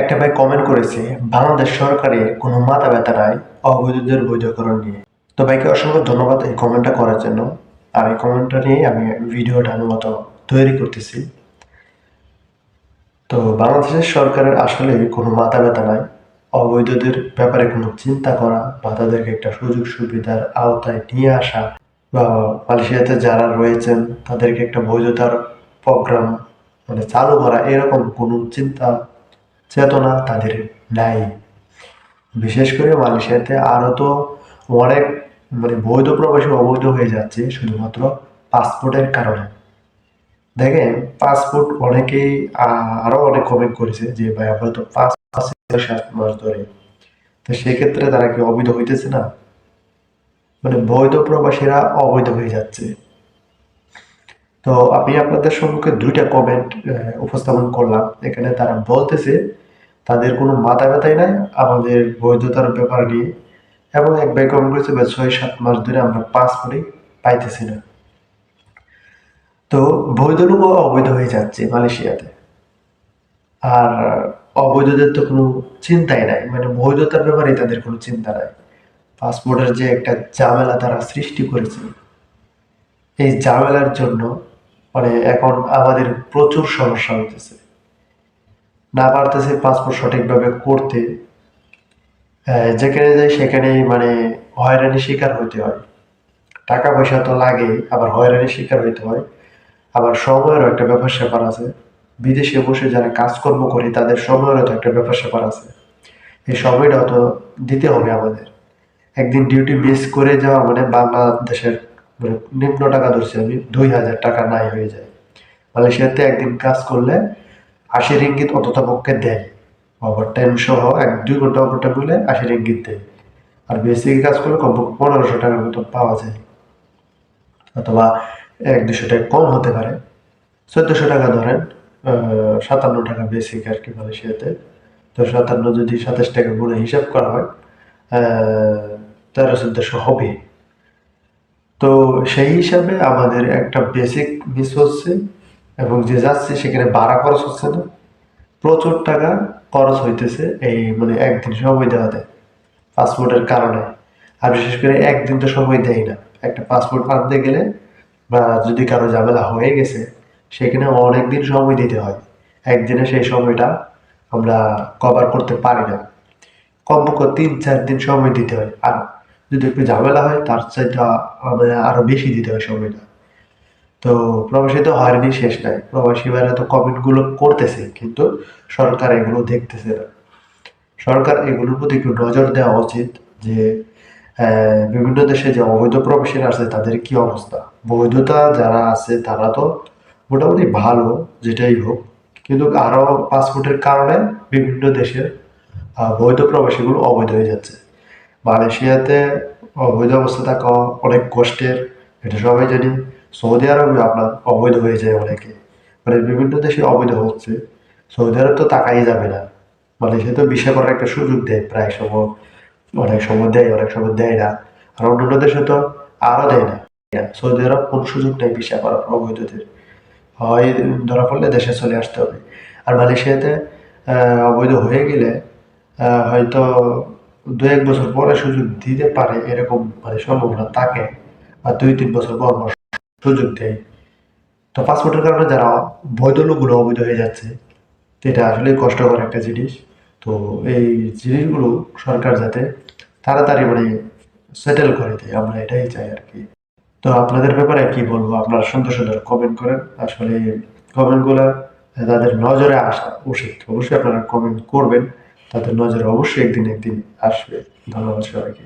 একটা ভাই কমেন্ট করেছে, বাংলাদেশ সরকারের কোনো মাথা ব্যথা নাই, অবৈধদের বৈধকরণ নিয়ে। তো ভাইকে অসংখ্য ধন্যবাদ এই কমেন্টটা করার জন্য। আর এই কমেন্টটা নিয়ে আমি ভিডিওটা মতো তৈরি করতেছি। তো বাংলাদেশের সরকারের আসলে কোনো মাথা ব্যথা নাই, অবৈধদের ব্যাপারে কোনো চিন্তা করা বা তাদেরকে একটা সুযোগ সুবিধার আওতায় নিয়ে আসা বা মালয়েশিয়াতে যারা রয়েছেন, তাদেরকে একটা বৈধতার প্রোগ্রাম মানে চালু করা, এরকম কোনো চিন্তা চেতনা তাদের নাই। বিশেষ করে মালয়েশিয়াতে আরও তো অনেক মানে বৈধ প্রবাসী অবৈধ হয়ে যাচ্ছে শুধুমাত্র পাসপোর্টের কারণে। দেখেন, পাসপোর্ট অনেকেই আ- আরও অনেক কমেন্ট করেছে যে, ভাই আমরা তো পাঁচ সাত মাস ধরে। তো সেক্ষেত্রে তারা কি অবৈধ হইতেছে না? মানে বৈধ প্রবাসীরা অবৈধ হয়ে যাচ্ছে। তো আমি আপনাদের সম্মুখে দুইটা কমেন্ট উপস্থাপন করলাম। এখানে তারা বলতেছে তাদের কোনো মাথা ব্যথাই নাই আমাদের বৈধতার ব্যাপার নিয়ে। এবং এক ভাই কমেন্ট করেছে "ভাই, ছয় সাত মাস ধরে আমরা পাসপোর্টই পাইতেছি না। তো বৈধ লোকও অবৈধ হয়ে যাচ্ছে মালয়েশিয়াতে। আর অবৈধদের তো কোনো চিন্তাই নাই। মানে বৈধতার ব্যাপারে তাদের কোনো চিন্তা নাই। পাসপোর্টের যে একটা ঝামেলা তারা সৃষ্টি করেছে এই ঝামেলার জন্য মানে এখন আমাদের প্রচুর সমস্যা হইতেছে। না পারতেছে পাসপোর্ট সঠিকভাবে করতে। যেখানে যাই সেখানে মানে হয়রানির শিকার হইতে হয়। টাকা পয়সা তো লাগে আবার হয়রানির শিকার হইতে হয়। আবার সময়েরও একটা ব্যাপার স্যাপার আছে। বিদেশে বসে যারা কাজকর্ম করি, তাদের সময়েরও তো একটা ব্যাপার স্যাপার আছে। এই সময়টাও তো দিতে হবে আমাদের। একদিন ডিউটি মিস করে যাওয়া মানে বাংলাদেশের নিম্ন টাকা ধরছি আমি, দুই হাজার টাকা নাই হয়ে যায়। মালয়েশিয়াতে একদিন কাজ করলে আশি রিঙ্গিত অন্তত পক্ষে দেয়। ওভার টাইম সহ এক, দুই ঘণ্টা ওভার টাইম হলে আশি রিঙ্গিত দেয়। আর বেসিক কাজ করলে কমপক্ষে পনেরোশো টাকার মতো পাওয়া যায়। অথবা এক, দুশো টাকা কম হতে পারে। চোদ্দোশো টাকা ধরেন সাতান্ন টাকা বেসিক আর কি মালয়েশিয়াতে। তো সাতান্ন যদি সাতাশ টাকা গুণে হিসাব করা হয় তেরো, চোদ্দোশো হবে। তো সেই হিসাবে আমাদের একটা বেসিক মিস হচ্ছে এবং যে যাচ্ছে সেখানে ভাড়া খরচ হচ্ছে না। প্রচুর টাকা খরচ হইতেছে এই মানে একদিন সময় দেওয়া দেয় পাসপোর্টের কারণে। আর বিশেষ করে একদিন তো সময় দেয় না। একটা পাসপোর্ট আনতে গেলে বা যদি কারও ঝামেলা হয়ে গেছে, সেখানে অনেক দিন সময় দিতে হয়। একদিনে সেই সময়টা আমরা কভার করতে পারি না। কমপক্ষে তিন চার দিন সময় দিতে হয়। আর যদি একটু ঝামেলা হয়, তার চাইতে আমাদের আরও বেশি দিতে হয় সময়টা। তো প্রবাসী তো হয়রানি শেষ নাই। প্রবাসী ভাইরা তো কমেন্টগুলো করতেছে, কিন্তু সরকার এগুলো দেখতেছে না। সরকার এগুলোর প্রতি একটু নজর দেওয়া উচিত যে বিভিন্ন দেশে যে অবৈধ প্রবাসীরা আছে, তাদের কি অবস্থা? বৈধতা যারা আছে, তারা তো মোটামুটি ভালো, যেটাই হোক। কিন্তু আরও পাসপোর্টের কারণে বিভিন্ন দেশের বৈধ প্রবাসীগুলো অবৈধ হয়ে যাচ্ছে। মালয়েশিয়াতে অবৈধ অবস্থা থাকা অনেক কষ্টের, এটা সবাই জানি। সৌদি আরবে আপনার অবৈধ হয়ে যায় অনেকে। মানে বিভিন্ন দেশে অবৈধ হচ্ছে। সৌদি আরব তো তাকাই যাবে না। মালয়েশিয়া তো বিষয় করার একটা সুযোগ দেয়, প্রায় সময়, অনেক সময় দেয়, অনেক সময় দেয় না। আর অন্যান্য দেশে তো আরও দেয় না। সৌদি আরব কোন সুযোগ নেই বিষয় করার অবৈধদের। হয়, ধরা পড়লে দেশে চলে আসতে হবে। আর মালয়েশিয়াতে অবৈধ হয়ে গেলে হয়তো দু এক বছর পরে সুযোগ দিতে পারে এরকম মানে সম্ভাবনা থাকে আর দুই তিন বছর পর সুযোগ দেয় তো পাসপোর্টের কারণে যারা বৈধ লোকগুলো অবৈধ হয়ে যাচ্ছে এটা আসলে কষ্টকর একটা জিনিস। তো এই জিনিসগুলো সরকার যাতে তাড়াতাড়ি মানে সেটেল করে দেয়, আমরা এটাই চাই আর কি। তো আপনাদের ব্যাপারে কি বলব? আপনারা সুন্দর সুন্দর কমেন্ট করেন। আসলে কমেন্টগুলো তাদের নজরে আসা উচিত। অবশ্যই আপনারা কমেন্ট করবেন। তাদের নজরে অবশ্যই একদিন একদিন আসবে। ধন্যবাদ সবাইকে।